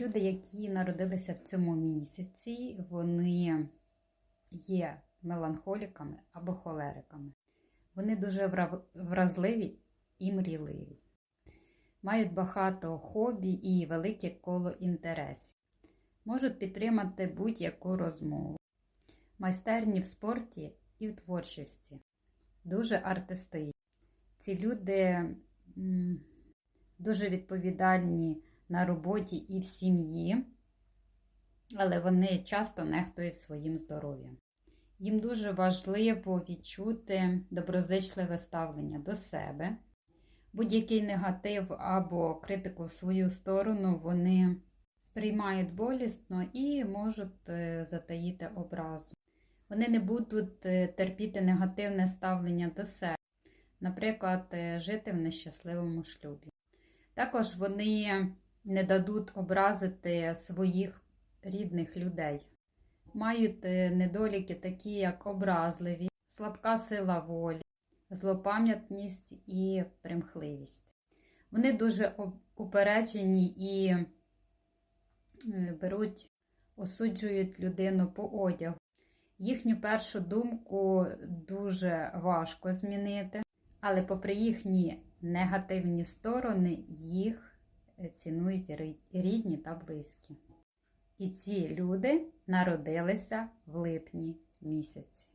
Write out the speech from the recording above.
Люди, які народилися в цьому місяці, вони є меланхоліками або холериками. Вони дуже вразливі і мрійливі. Мають багато хобі і велике коло інтересів. Можуть підтримати будь-яку розмову. Майстерні в спорті і в творчості. Дуже артистичні. Ці люди дуже відповідальні на роботі і в сім'ї, але вони часто нехтують своїм здоров'ям. Їм дуже важливо відчути доброзичливе ставлення до себе. Будь-який негатив або критику в свою сторону вони сприймають болісно і можуть е, затаїти образу. Вони не будуть е, терпіти негативне ставлення до себе, наприклад, е, жити в нещасливому шлюбі. Також вони не дадуть образити своїх рідних людей. Мають е, недоліки, такі як образливі, слабка сила волі, злопам'ятність і примхливість. Вони дуже упереджені і е, беруть, осуджують людину по одягу. Їхню першу думку дуже важко змінити, але попри їхні негативні сторони, їх цінують рідні та близькі. І ці люди народилися в липні місяці.